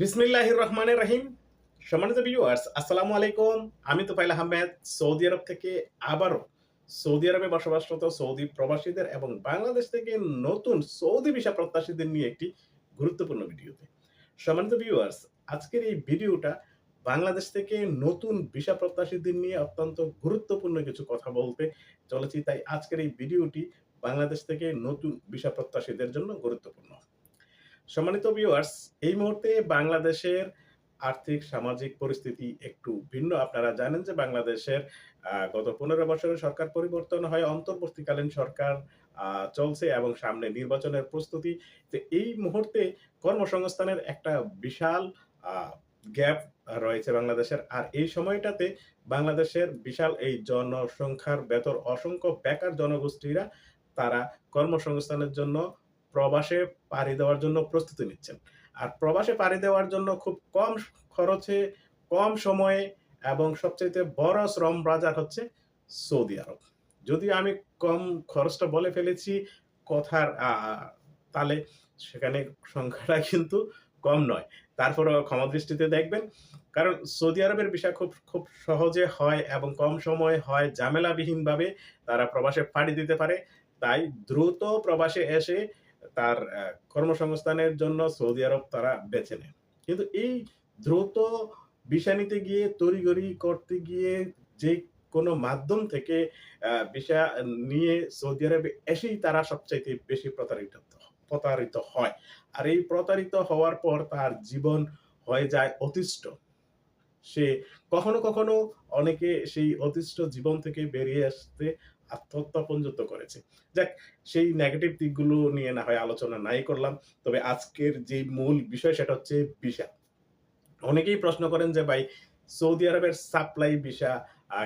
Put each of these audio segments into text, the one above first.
বিসমিল্লাহির রহমানের রহিম। সম্মানিত ভিউয়ার্স আসসালামু আলাইকুম। আমি তো তোফাইল আহমেদ, সৌদি আরব থেকে আবারও সৌদি আরবে বসবাসরত সৌদি প্রবাসীদের এবং বাংলাদেশ থেকে নতুন সৌদি ভিসা প্রত্যাশীদের নিয়ে একটি গুরুত্বপূর্ণ ভিডিওতে। সম্মানিত ভিউয়ার্স আজকের এই ভিডিওটা বাংলাদেশ থেকে নতুন ভিসা প্রত্যাশীদের নিয়ে অত্যন্ত গুরুত্বপূর্ণ কিছু কথা বলতে চলেছি। তাই আজকের এই ভিডিওটি বাংলাদেশ থেকে নতুন ভিসা প্রত্যাশীদের জন্য গুরুত্বপূর্ণ। সম্মানিত ভিউয়ার্স এই মুহূর্তে বাংলাদেশের আর্থিক, সামাজিক পরিস্থিতি একটু ভিন্ন। আপনারা জানেন যে বাংলাদেশের গত পনেরো বছরে সরকার পরিবর্তন হয়, অন্তর্বর্তীকালীন সরকার চলছে এবং সামনে নির্বাচনের প্রস্তুতি। তো এই মুহূর্তে কর্মসংস্থানের একটা বিশাল গ্যাপ রয়েছে বাংলাদেশের। আর এই সময়টাতে বাংলাদেশের বিশাল এই জনসংখ্যার বেতর অসংখ্য বেকার জনগোষ্ঠীরা, তারা কর্মসংস্থানের জন্য প্রবাসে পাড়ি দেওয়ার জন্য প্রস্তুতি নিচ্ছেন। আর প্রবাসে পাড়ি দেওয়ার জন্য খুব কম খরচে, কম সময়ে এবং সবচেয়ে বড় শ্রম বাজার হচ্ছে সৌদি আরব। যদিও আমি কম খরচটা বলে ফেলেছি কথার তালে সেখানে সংখ্যাটা কিন্তু কম নয়। তারপরে ক্ষমা দৃষ্টিতে দেখবেন, কারণ সৌদি আরবের বিষয় খুব খুব সহজে হয় এবং কম সময়ে হয়, ঝামেলাবিহীনভাবে তারা প্রবাসে পাড়ি দিতে পারে। তাই দ্রুত প্রবাসে এসে তার কর্মসংস্থানের জন্য সৌদি আরব তারা বেছে নেয়। কিন্তু এই দ্রুত ভিসা নিতে গিয়ে, তড়িঘড়ি করতে গিয়ে যে কোনো মাধ্যম থেকে ভিসা নিয়ে সৌদি আরবে এসেই তারা সবচাইতে বেশি প্রতারিত প্রতারিত হয়। আর এই প্রতারিত হওয়ার পর তার জীবন হয়ে যায় অতিষ্ঠ। সে কখনো কখনো অনেকে সেই অতিষ্ঠ জীবন থেকে বেরিয়ে আসতে আত্মহত্যা করেছে। যাক, সেই নেগেটিভ দিকগুলো নিয়ে না হয় আলোচনা নাই করলাম, তবে আজকের যে মূল বিষয় সেটা হচ্ছে ভিসা অনেকেই প্রশ্ন করেন যে, ভাই, সৌদি আরবের সাপ্লাই ভিসা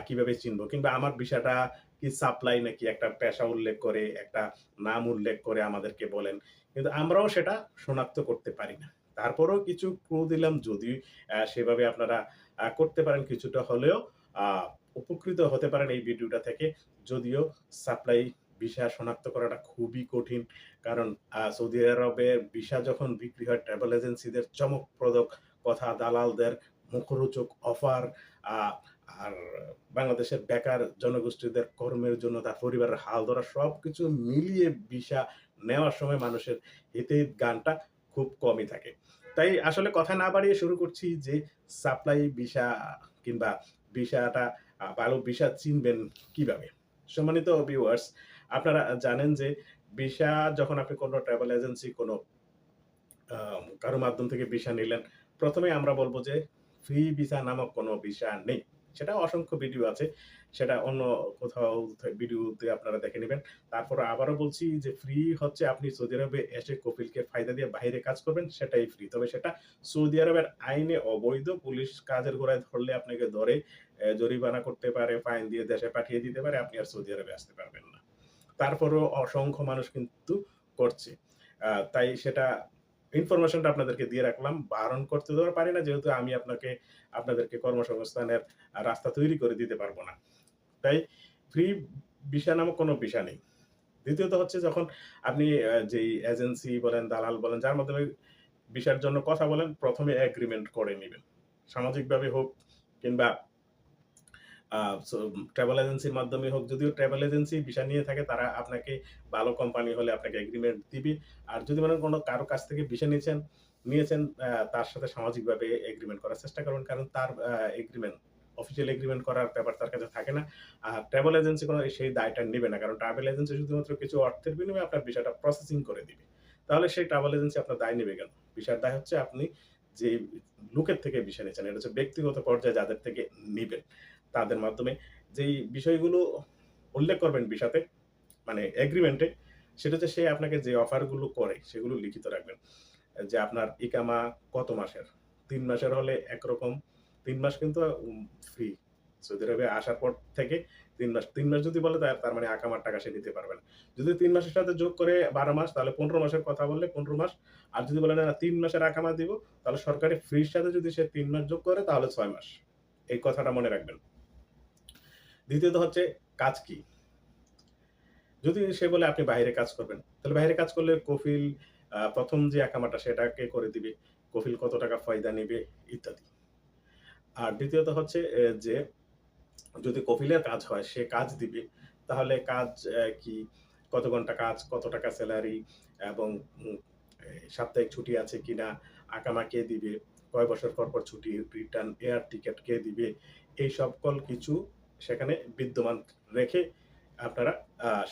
কীভাবে চিনবো? কিংবা আমার ভিসাটা কি সাপ্লাই নাকি একটা পেশা উল্লেখ করে, একটা নাম উল্লেখ করে আমাদেরকে বলেন। কিন্তু আমরাও সেটা শনাক্ত করতে পারি না। তারপরেও কিছু ক্লু দিলাম, যদি সেভাবে আপনারা করতে পারেন কিছুটা হলেও উপকৃত হতে পারেন এই ভিডিওটা থেকে। যদিও সাপ্লাই ভিসা শনাক্ত করাটা খুবই কঠিন, কারণ সৌদি আরবের ভিসা যখন বিক্রি হয় ট্রাভেল এজেন্সিদের চমকপ্রদ কথা, দালালদের মুখরোচক অফার আর বাংলাদেশের বেকার জনগোষ্ঠীদের কর্মের জন্য তার পরিবারের হাল ধরা সব কিছু মিলিয়ে ভিসা নেওয়ার সময় মানুষের হিতে গানটা খুব কমই থাকে। তাই আসলে কথা না বাড়িয়ে শুরু করছি যে, সাপ্লাই ভিসা কিংবা ভিসাটা ভালো ভিসা চিনবেন কীভাবে? সম্মানিত ভিউয়ার্স আপনারা জানেন যে ভিসা যখন আপনি কোনো ট্রাভেল এজেন্সি কোনো কারও মাধ্যম থেকে ভিসা নিলেন, প্রথমে আমরা বলব যে ফ্রি ভিসা নামক কোনো ভিসা নেই। সেটা অসংখ্য ভিডিও আছে। সেটা অন্য কোথাও ভিডিওতে আপনারা দেখে নেবেন। তারপর আবারও বলছি যে ফ্রি হচ্ছে আপনি সৌদি আরবে এসে কপিলকে ফায়দা দিয়ে বাইরে কাজ করবেন, সেটাই ফ্রি তবে সেটা সৌদি আরবের আইনে অবৈধ, পুলিশ কাজের গোড়ায় ধরলে আপনাকে ধরে জরিমানা করতে পারে, ফাইন দিয়ে দেশে পাঠিয়ে দিতে পারে, আপনি আর সৌদি আরবে আসতে পারবেন না। তারপরও অসংখ্য মানুষ কিন্তু করছে। তাই সেটা ইনফরমেশনটা আপনাদেরকে দিয়ে রাখলাম। বারণ করতে তো পারি না, যেহেতু আমি আপনাকে, আপনাদেরকে কর্মসংস্থানের রাস্তা তৈরি করে দিতে পারব না। তাই ফ্রি ভিসা নামক কোনো ভিসা নেই। দ্বিতীয়ত হচ্ছে যখন আপনি যেই এজেন্সি বলেন, দালাল বলেন, যার মাধ্যমে ভিসার জন্য কথা বলেন, প্রথমে এগ্রিমেন্ট করে নেবেন। সামাজিকভাবে হোক কিংবা ট্রাভেল এজেন্সির মাধ্যমে হোক, যদিও ট্রাভেল এজেন্সি ভিসা নিয়ে থাকে, তারা আপনাকে ভালো কোম্পানি হলে আপনাকে এগ্রিমেন্ট দিবে। আর যদি মানে কোনো কারও কাছ থেকে ভিসা নিয়েছেন নিয়েছেন তার সাথে সামাজিকভাবে এগ্রিমেন্ট করার চেষ্টা করবেন কারণ তার এগ্রিমেন্ট অফিসিয়াল এগ্রিমেন্ট করার ব্যাপার তার কাছে থাকে না। আর ট্রাভেল এজেন্সি কোনো সেই দায়টা নেবে না, কারণ ট্রাভেল এজেন্সি শুধুমাত্র কিছু অর্থের বিনিময়ে আপনার ভিসাটা প্রসেসিং করে দিবে। তাহলে সেই ট্রাভেল এজেন্সি আপনার দায় নেবে কেন? ভিসার দায় হচ্ছে আপনি যে লোকের থেকে ভিসা নিয়েছেন, এটা হচ্ছে ব্যক্তিগত পর্যায়ে যাদের থেকে নেবেন। তাদের মাধ্যমে যেই বিষয়গুলো উল্লেখ করবেন ভিসাতে মানে এগ্রিমেন্টে সেটা হচ্ছে সে আপনাকে যে অফারগুলো করে, সেগুলো লিখিত রাখবেন। যে আপনার ইকামা কত মাসের? তিন মাসের হলে একরকম, তিন মাস কিন্তু ফ্রি সৌদি আরবে আসার পর থেকে তিন মাস তিন মাস যদি বলে তার মানে আকামার টাকা সে নিতে পারবেন যদি তিন মাসের সাথে যোগ করে বারো মাস, তাহলে পনেরো মাসের কথা বললে পনেরো মাস। আর যদি বলে না তিন মাসের আকামা দিব, তাহলে সরকারি ফ্রির সাথে যদি সে তিন মাস যোগ করে, তাহলে ছয় মাস। এই কথাটা মনে রাখবেন। দ্বিতীয়ত হচ্ছে কাজ কি যদি সে বলে আপনি বাইরে কাজ করবেন তাহলে বাইরে কাজ করলে কফিল প্রথম যে আকামাটা সেটাকে করে দিবে কফিল কত টাকা ফয়দা নেবে ইত্যাদি। আর দ্বিতীয়ত হচ্ছে যে যদি কফিলের কাজ হয়, সে কাজ দিবে, তাহলে কাজ কি, কত ঘণ্টা কাজ, কত টাকা স্যালারি এবং সাপ্তাহিক ছুটি আছে কিনা, আকামা কে দিবে, কয় বছর পর, পর ছুটি, রিটার্ন এয়ার টিকেট কে দিবে, এই সকল কিছু সেখানে বিদ্যমান রেখে আপনারা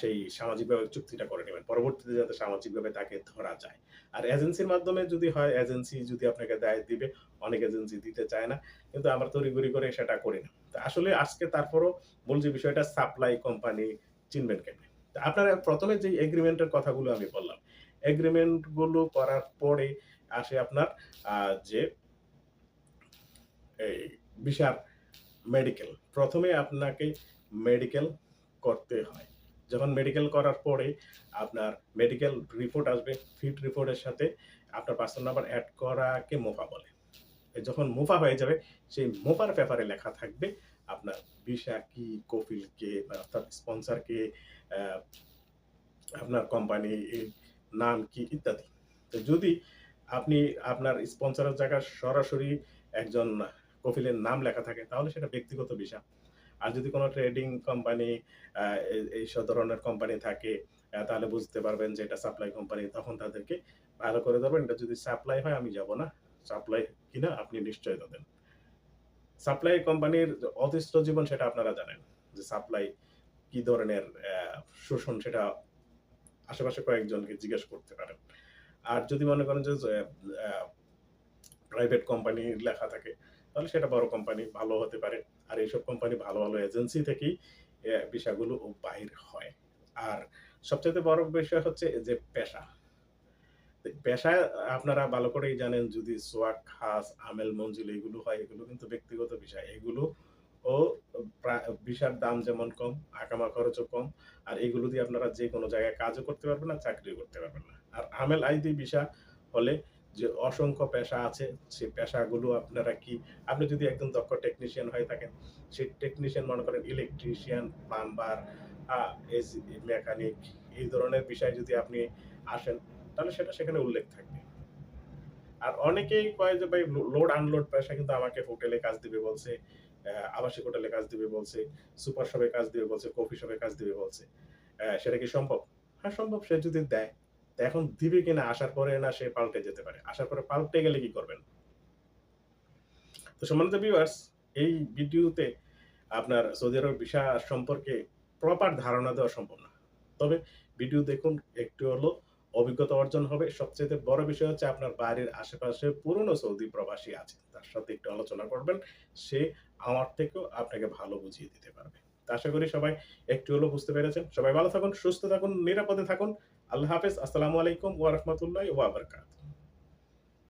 সেই সামাজিকভাবে চুক্তিটা করে নেবেন পরবর্তীতে যাতে সামাজিকভাবে তাকে ধরা যায়। আর এজেন্সির মাধ্যমে যদি হয়, এজেন্সি যদি আপনাকে দেয় দিবে। অনেক এজেন্সি দিতে চায় না। কিন্তু আমরা তড়িঘড়ি করে সেটা করি না। তো আসলে আজকে তারপরও মূল যে বিষয়টা সাপ্লাই কোম্পানি চিনবেন কেমনে? আপনারা ১ম এ যে এগ্রিমেন্ট এর কথাগুলো আমি বললাম, এগ্রিমেন্টগুলো করার পরে আসে আপনার যে এই ভিসার মেডিকেল। প্রথমে আপনাকে মেডিকেল করতে হয়। যখন মেডিকেল করার পরে আপনার মেডিকেল রিপোর্ট আসবে। ফিট রিপোর্টের সাথে আপনার পাসপোর্ট নাম্বার অ্যাড করাকে মোফা বলে। যখন মোফা হয়ে যাবে, সেই মোফার পেপারে লেখা থাকবে আপনার ভিসা কি, কফিল কে, বা অর্থাৎ স্পন্সর কে, আপনার কোম্পানি নাম কি ইত্যাদি। তো যদি আপনি আপনার স্পন্সরের জায়গায় সরাসরি একজন কফিলের নাম লেখা থাকে, তাহলে সেটা ব্যক্তিগত ভিসা। আর যদি কোনো ট্রেডিং কোম্পানি এই সব ধরনের কোম্পানি থাকে, তাহলে বুঝতে পারবেন যে এটা সাপ্লাই কোম্পানি। তখন তাদেরকে ভালো করে ধরবেন। এটা যদি সাপ্লাই হয় আমি যাব না। সাপ্লাই কিনা আপনি নিশ্চয়তা দেন। সাপ্লাই কোম্পানির অতিষ্ঠ জীবন সেটা আপনারা জানেন। যে সাপ্লাই কি ধরনের শোষণ সেটা আশেপাশে কয়েকজনকে জিজ্ঞেস করতে পারেন। আর যদি মনে করেন যে প্রাইভেট কোম্পানি লেখা থাকে, তাহলে সেটা বড় কোম্পানি ভালো হতে পারে। আর এইসব কোম্পানি ভালো, ভালো এজেন্সি থেকেই ও বাহির হয়। আর সবচেয়ে বড় বিষয় হচ্ছে যে পেশা। পেশা আপনারা ভালো করেই জানেন যদি সোয়াগ, খাস, আমেল, মঞ্জিল এগুলো হয়, এগুলো কিন্তু ব্যক্তিগত বিষয়। এগুলো ও ভিসার দাম যেমন কম, আকামা খরচও কম। আর এগুলো দিয়ে আপনারা যে কোনো জায়গায় কাজও করতে পারবেন না, চাকরিও করতে পারবেন না। আর আমেল আইডি ভিসা হলে যে অসংখ্য পেশা আছে, সেই পেশাগুলো আপনারা কি আপনি যদি একজন দক্ষ টেকনিশিয়ান হয়ে থাকেন, সেই টেকনিশিয়ান মনে করেন ইলেকট্রিশিয়ান, প্লাম্বার, মেকানিক এই ধরনের বিষয়ে যদি আপনি আসেন, তাহলে সেটা সেখানে উল্লেখ থাকবে। আর অনেকেই কয় যে ভাই লোড আনলোড পেশা কিন্তু আমাকে হোটেলে কাজ দিবে বলছে, আবাসিক হোটেলে কাজ দিবে বলছে, সুপার শপে কাজ দিবে বলছে, কফি শপে কাজ দিবে বলছে। সেটা কি সম্ভব? হ্যাঁ সম্ভব সে যদি দেয়। এখন দিবে কিনা আসার পরে না সে পাল্টে যেতে পারে। আসার পরে পাল্টে গেলে কি করবেন? তো সম্মানিত ভিউয়ার্স, এই ভিডিওতে আপনার সৌদি আরবের ভিসা সম্পর্কে প্রপার ধারণা দেওয়া সম্ভব না। তবে ভিডিও দেখুন, একটু হলেও অভিজ্ঞতা অর্জন হবে। সবচেয়ে বড় বিষয় হচ্ছে আপনার বাড়ির আশেপাশে পুরনো সৌদি প্রবাসী আছে। তার সাথে একটু আলোচনা করবেন। সে আমার থেকেও আপনাকে ভালো বুঝিয়ে দিতে পারবে। আশা করি সবাই একটু হলেও বুঝতে পেরেছেন। সবাই ভালো থাকুন, সুস্থ থাকুন, নিরাপদে থাকুন। আল্লাহ হাফেজ। আসসালামু আলাইকুম ওয়া রাহমাতুল্লাহি।